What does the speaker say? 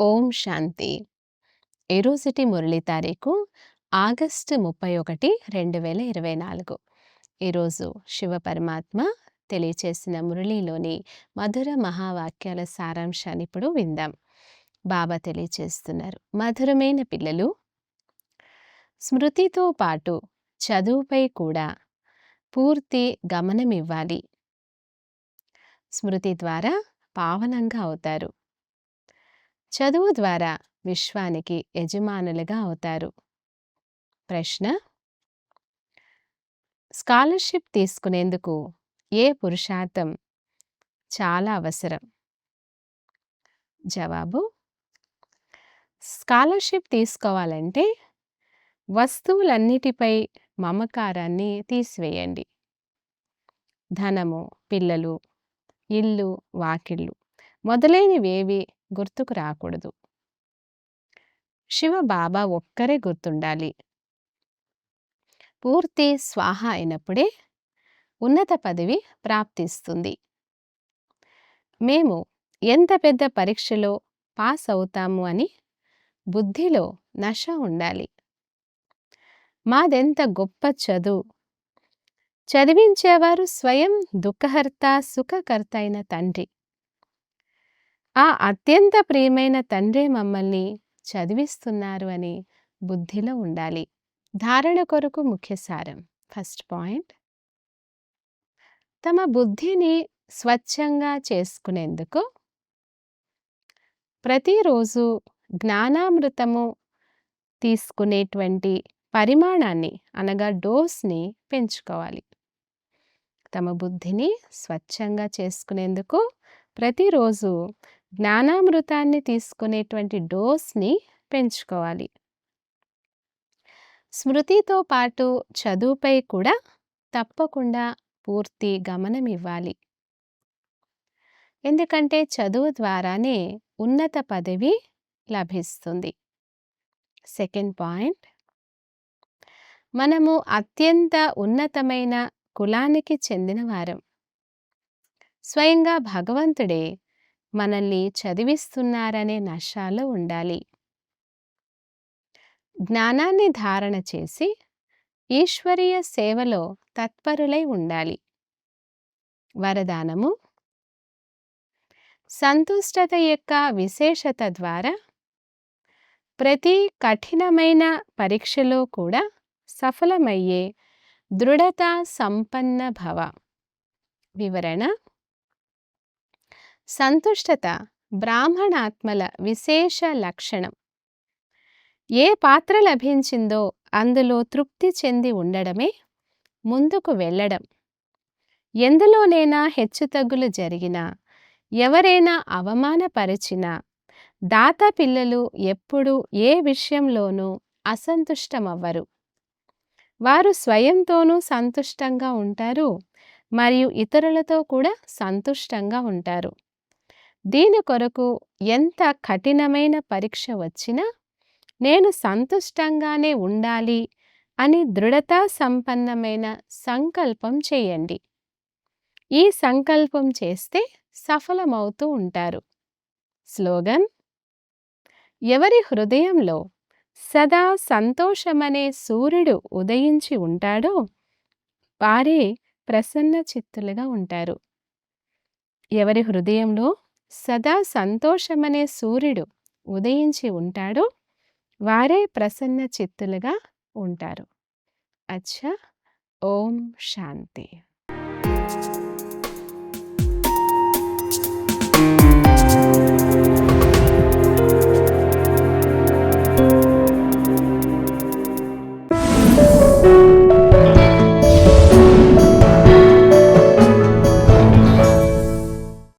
ఓం శాంతి. ఈరోజుటి మురళి తారీఖు? ఆగస్టు ముప్పై ఒకటి రెండు వేల ఇరవై నాలుగు. ఈరోజు శివ పరమాత్మ తెలియచేసిన మురళిలోని మధుర మహావాక్యాల సారాంశాన్ని ఇప్పుడు విందాం. బాబా తెలియచేస్తున్నారు. మధురమైన పిల్లలు స్మృతితో పాటు చదువుపై కూడా పూర్తి గమనమివ్వాలి. స్మృతి ద్వారా పావనంగా అవుతారు. చదువు ద్వారా విశ్వానికి యజమానులుగా అవుతారు. ప్రశ్న స్కాలర్షిప్ తీసుకునేందుకు ఏ పురుషార్థం చాలా అవసరం? జవాబు స్కాలర్షిప్ తీసుకోవాలంటే వస్తువులన్నిటిపై మమకారాన్ని తీసివేయండి. ధనము పిల్లలు ఇల్లు వాకిళ్ళు మొదలైనవేవి గుర్తుకు రాకూడదు. శివ బాబా ఒక్కరే గుర్తుండాలి. పూర్తి స్వాహ అయినప్పుడే ఉన్నత పదవి ప్రాప్తిస్తుంది. మేము ఎంత పెద్ద పరీక్షలో పాస్ అవుతాము అని బుద్ధిలో నష ఉండాలి. మాదెంత గొప్ప చదువు. చదివించేవారు స్వయం దుఃఖహర్త సుఖకర్త అయిన తండ్రి. ఆ అత్యంత ప్రియమైన తండ్రే మమ్మల్ని చదివిస్తున్నారు అని బుద్ధిలో ఉండాలి. ధారణ కొరకు ముఖ్య సారం. First point. తమ బుద్ధిని స్వచ్ఛంగా చేసుకునేందుకు ప్రతిరోజు జ్ఞానామృతము తీసుకునేటువంటి పరిమాణాన్ని అనగా డోస్ని పెంచుకోవాలి. తమ బుద్ధిని స్వచ్ఛంగా చేసుకునేందుకు ప్రతిరోజు జ్ఞానామృతాన్ని తీసుకునేటువంటి డోస్ని పెంచుకోవాలి. స్మృతితో పాటు చదువుపై కూడా తప్పకుండా పూర్తి గమనం ఇవ్వాలి. ఎందుకంటే చదువు ద్వారానే ఉన్నత పదవి లభిస్తుంది. సెకండ్ పాయింట్ మనము అత్యంత ఉన్నతమైన కులానికి చెందిన వారం. స్వయంగా భగవంతుడే మనల్ని చదివిస్తున్నారనే నశాలో ఉండాలి. జ్ఞానాన్ని ధారణ చేసి ఈశ్వరీయ సేవలో తత్పరులై ఉండాలి. వరదానము. సంతుష్టత యొక్క విశేషత ద్వారా ప్రతి కఠినమైన పరీక్షలో కూడా సఫలమయ్యే దృఢత సంపన్న భవ. వివరణ. సంతుష్టత బ్రాహ్మణాత్మల విశేష లక్షణం. ఏ పాత్ర లభించిందో అందులో తృప్తి చెంది ఉండడమే ముందుకు వెళ్ళడం. ఎందులోనైనా హెచ్చుతగ్గులు జరిగినా ఎవరైనా అవమానపరిచినా దాత పిల్లలు ఎప్పుడూ ఏ విషయంలోనూ అసంతుష్టమవ్వరు. వారు స్వయంతోనూ సంతుష్టంగా ఉంటారు మరియు ఇతరులతో కూడా సంతుష్టంగా ఉంటారు. దీని కొరకు ఎంత కఠినమైన పరీక్ష వచ్చినా నేను సంతుష్టంగానే ఉండాలి అని దృఢతా సంపన్నమైన సంకల్పం చేయండి. ఈ సంకల్పం చేస్తే సఫలమవుతూ ఉంటారు. స్లోగన్ ఎవరి హృదయంలో సదా సంతోషమనే సూర్యుడు ఉదయించి ఉంటాడో వారే ప్రసన్న చిత్తులుగా ఉంటారు. ఎవరి హృదయంలో సదా సంతోషమనే సూర్యుడు ఉదయించి ఉంటాడు. వారే ప్రసన్న చిత్తులుగా ఉంటారు. అచ్చా ఓం శాంతి.